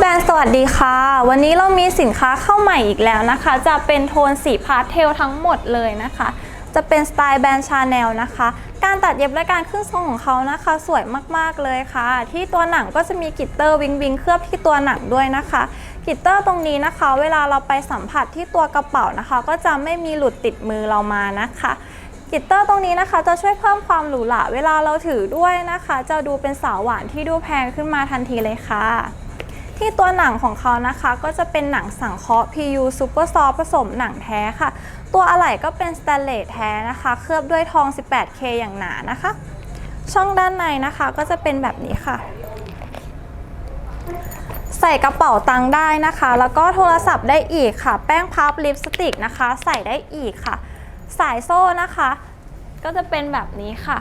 แบรนด์สวัสดีค่ะ วันนี้เรามีสินค้าเข้าใหม่อีกแล้วนะคะ จะเป็นโทนสีพาสเทลทั้งหมดเลยนะคะ จะเป็นสไตล์แบรนด์ชาแนลนะคะ การตัดเย็บและการขึ้นทรงของเขานะคะ สวยมากๆเลยค่ะ ที่ตัวหนังก็จะมีกิตเตอร์วิงวิงเคลือบที่ตัวหนังด้วยนะคะ กิตเตอร์ตรงนี้นะคะ เวลาเราไปสัมผัสที่ตัวกระเป๋านะคะ ก็จะไม่มีหลุดติดมือเรามานะคะกิตเตอร์ตรงนี้นะคะจะช่วยเพิ่มความหรูหราเวลาเราถือด้วยนะคะ จะดูเป็นสาวหวานที่ดูแพงขึ้นมาทันทีเลยค่ะ ที่ตัวหนังของเขานะคะก็จะเป็นหนังสังเคราะห์ PU Super Soft ผสมหนังแท้ค่ะ ตัวอะไหล่ก็เป็นสแตนเลสแท้นะคะ เคลือบด้วยทอง 18K อย่างหนานะคะ ช่องด้านในนะคะก็จะเป็นแบบนี้ค่ะ ใส่กระเป๋าตังค์ได้นะคะ แล้วก็โทรศัพท์ได้อีกค่ะ แป้งพับลิปสติกนะคะ ใส่ได้อีกค่ะ สายโซ่นะคะ ก็จะเป็นแบบนี้ค่ะ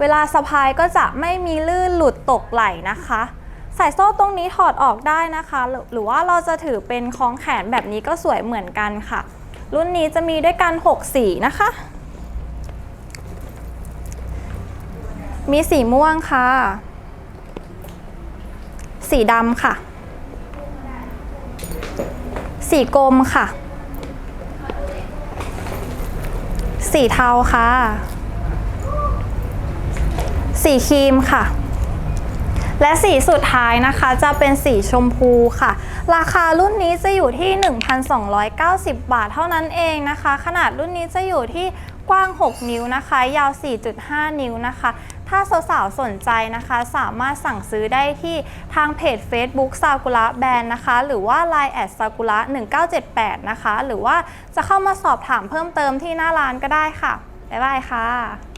เวลาสะพายก็จะไม่มีลื่นหลุดตกไหลนะคะ สายโซ่ตรงนี้ถอดออกได้นะคะ หรือว่าเราจะถือเป็นคล้องแขนแบบนี้ก็สวยเหมือนกันค่ะ รุ่นนี้จะมีด้วยกัน 6 สีนะคะ มีสีม่วงค่ะ สีดำค่ะ สีกรมค่ะ สีเทาค่ะ สีครีมค่ะ และสีสุดท้ายนะคะจะเป็นสีชมพูค่ะ ราคารุ่นนี้จะอยู่ที่ 1,290 บาทเท่านั้นเองนะคะ ขนาดรุ่นนี้จะอยู่ที่กว้าง 6 นิ้วนะคะ ยาว 4.5 นิ้วนะคะ ถ้าสาวๆสนใจนะคะ สามารถสั่งซื้อได้ที่ทางเพจ Facebook ซากุระแบรนด์นะคะ หรือว่า Line แอดซากุระ1978 นะคะ หรือว่าจะเข้ามาสอบถามเพิ่มเติมที่หน้าร้านก็ได้ค่ะ บ๊ายบายค่ะ